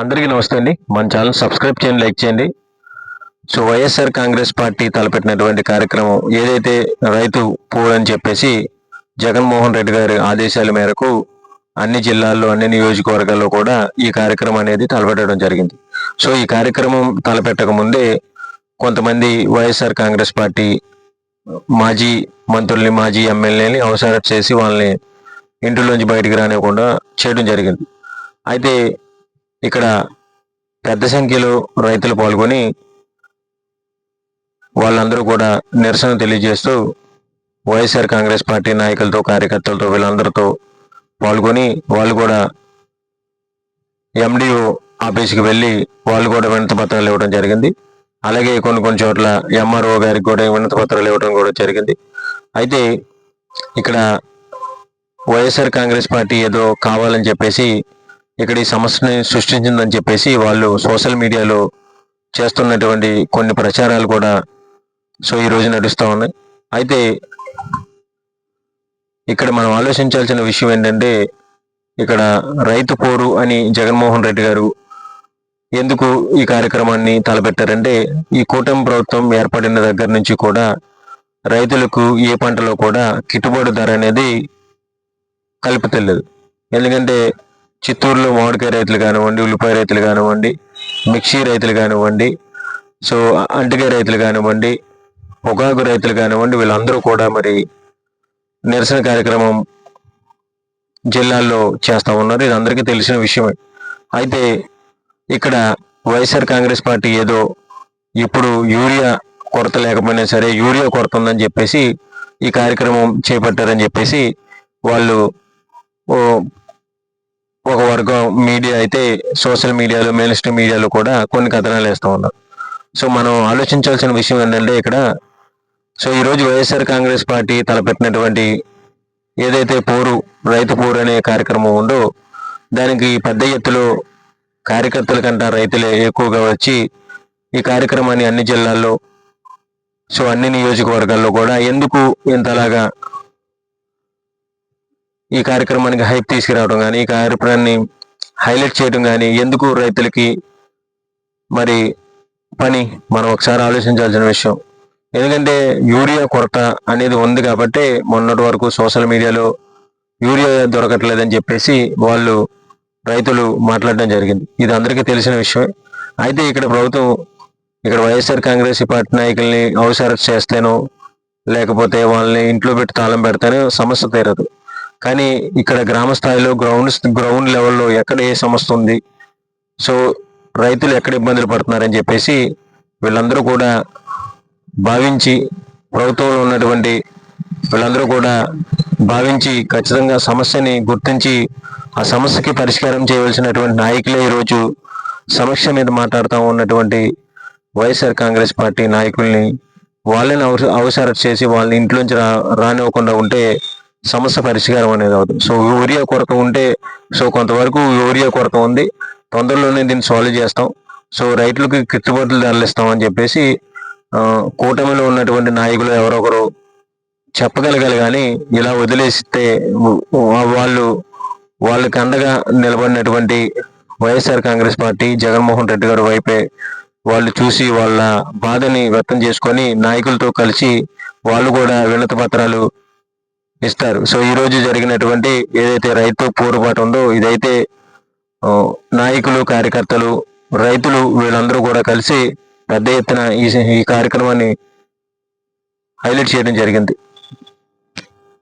అందరికీ నమస్తే అండి. మన ఛానల్ సబ్స్క్రైబ్ చేయండి లైక్ చేయండి. సో వైఎస్ఆర్ కాంగ్రెస్ పార్టీ తలపెట్టినటువంటి కార్యక్రమం ఏదైతే రైతు పూర్ అని చెప్పేసి జగన్మోహన్ రెడ్డి గారి ఆదేశాల మేరకు అన్ని జిల్లాల్లో అన్ని నియోజకవర్గాల్లో కూడా ఈ కార్యక్రమం అనేది తలపెట్టడం జరిగింది. సో ఈ కార్యక్రమం తలపెట్టక ముందే కొంతమంది వైఎస్ఆర్ కాంగ్రెస్ పార్టీ మాజీ మంత్రుల్ని మాజీ ఎమ్మెల్యేని అవసరం చేసి వాళ్ళని ఇంటిలోంచి బయటికి రానివ్వకుండా చేయడం జరిగింది. అయితే ఇక్కడ పెద్ద సంఖ్యలో రైతులు పాల్గొని వాళ్ళందరూ కూడా నిరసన తెలియజేస్తూ వైఎస్ఆర్ కాంగ్రెస్ పార్టీ నాయకులతో కార్యకర్తలతో వీళ్ళందరితో పాల్గొని వాళ్ళు కూడా ఎండిఓ ఆఫీస్కి వెళ్ళి వాళ్ళు కూడా వినతి పత్రాలు ఇవ్వడం జరిగింది. అలాగే కొన్ని కొన్ని చోట్ల ఎంఆర్ఓ గారికి కూడా వినతి పత్రాలు ఇవ్వడం కూడా జరిగింది. అయితే ఇక్కడ వైఎస్ఆర్ కాంగ్రెస్ పార్టీ ఏదో కావాలని చెప్పేసి ఇక్కడ ఈ సమస్యని సృష్టించిందని చెప్పేసి వాళ్ళు సోషల్ మీడియాలో చేస్తున్నటువంటి కొన్ని ప్రచారాలు కూడా సో ఈ రోజు నడుస్తూ ఉన్నాయి. అయితే ఇక్కడ మనం ఆలోచించాల్సిన విషయం ఏంటంటే ఇక్కడ రైతు పోరు అని జగన్మోహన్ రెడ్డి గారు ఎందుకు ఈ కార్యక్రమాన్ని తలపెట్టారంటే ఈ కూటమి ప్రభుత్వం ఏర్పడిన దగ్గర నుంచి కూడా రైతులకు ఏ పంటలో కూడా గిట్టుబాటు ధర అనేది కల్పితలేదు. ఎందుకంటే చిత్తూరులో మామిడికాయ రైతులు కానివ్వండి ఉల్లిపాయ రైతులు కానివ్వండి మిక్సీ రైతులు కానివ్వండి సో అంటికాయ రైతులు కానివ్వండి పొగాకు రైతులు కానివ్వండి వీళ్ళందరూ కూడా మరి నిరసన కార్యక్రమం జిల్లాల్లో చేస్తూ ఉన్నారు. ఇది అందరికీ తెలిసిన విషయమే. అయితే ఇక్కడ వైఎస్ఆర్ కాంగ్రెస్ పార్టీ ఏదో ఇప్పుడు యూరియా కొరత లేకపోయినా సరే యూరియా కొరత ఉందని చెప్పేసి ఈ కార్యక్రమం చేపట్టారని చెప్పేసి వాళ్ళు వరకు మీడియా అయితే సోషల్ మీడియాలో మెయిన్ స్ట్రీమ్ మీడియాలో కూడా కొన్ని కథనాలు వేస్తూ ఉన్నారు సో మనం ఆలోచించాల్సిన విషయం ఏంటంటే ఇక్కడ సో ఈరోజు వైఎస్ఆర్ కాంగ్రెస్ పార్టీ తలపెట్టినటువంటి ఏదైతే పోరు రైతు పోరు అనే కార్యక్రమం ఉందో దానికి పెద్ద ఎత్తులో కార్యకర్తల కంటే రైతులే ఎక్కువగా వచ్చి ఈ కార్యక్రమాన్ని అన్ని జిల్లాల్లో సో అన్ని నియోజకవర్గాల్లో కూడా ఎందుకు ఇంతలాగా ఈ కార్యక్రమానికి హైప్ తీసుకురావడం కానీ ఈ కార్యక్రమాన్ని హైలైట్ చేయడం కానీ ఎందుకు రైతులకి మరి పని? మనం ఒకసారి ఆలోచించాల్సిన విషయం. ఎందుకంటే యూరియా కొరత అనేది ఉంది కాబట్టి మొన్నటి వరకు సోషల్ మీడియాలో యూరియా దొరకట్లేదని చెప్పేసి వాళ్ళు రైతులు మాట్లాడడం జరిగింది. ఇది అందరికీ తెలిసిన విషయమే. అయితే ఇక్కడ ప్రభుత్వం ఇక్కడ వైఎస్ఆర్ కాంగ్రెస్ పార్టీ నాయకుల్ని అవసరం చేస్తాను లేకపోతే వాళ్ళని ఇంట్లో పెట్టి తాళం పెడతాను సమస్య తీరదు. కానీ ఇక్కడ గ్రామ స్థాయిలో గ్రౌండ్ గ్రౌండ్ లెవెల్లో ఎక్కడ ఏ సమస్య ఉంది? సో రైతులు ఎక్కడ ఇబ్బందులు పడుతున్నారని చెప్పేసి వీళ్ళందరూ కూడా భావించి ప్రభుత్వంలో ఉన్నటువంటి వీళ్ళందరూ కూడా భావించి ఖచ్చితంగా సమస్యని గుర్తించి ఆ సమస్యకి పరిష్కారం చేయవలసినటువంటి నాయకులే ఈరోజు సమస్య మీద మాట్లాడుతూ ఉన్నటువంటి వైఎస్ఆర్ కాంగ్రెస్ పార్టీ నాయకుల్ని వాళ్ళని అవస అవసరం చేసి వాళ్ళని ఇంట్లోంచి రా రానివ్వకుండా ఉంటే సమస్య పరిష్కారం అనేది అవుతుంది. సో యూరియా కొరత ఉంటే సో కొంతవరకు యూరియా కొరత ఉంది. తొందరలోనే దీన్ని సాల్వ్ చేస్తాం. సో రైతులకు కిట్టుబాట్లు ధరలు ఇస్తామని చెప్పేసి కూటమిలో ఉన్నటువంటి నాయకులు ఎవరొకరు చెప్పగలగాలి కానీ ఇలా వదిలేస్తే వాళ్ళు వాళ్ళకి అండగా నిలబడినటువంటి YSR Congress party Jaganmohan Reddy గారి వైపే వాళ్ళు చూసి వాళ్ళ బాధని వ్యక్తం చేసుకొని నాయకులతో కలిసి వాళ్ళు కూడా వినతి పత్రాలు ఇస్తారు. సో ఈ రోజు జరిగినటువంటి ఏదైతే రైతు పోరుబాటు ఉందో ఇదైతే నాయకులు కార్యకర్తలు రైతులు వీళ్ళందరూ కూడా కలిసి పెద్ద ఎత్తున ఈ ఈ కార్యక్రమాన్ని హైలైట్ చేయడం జరిగింది.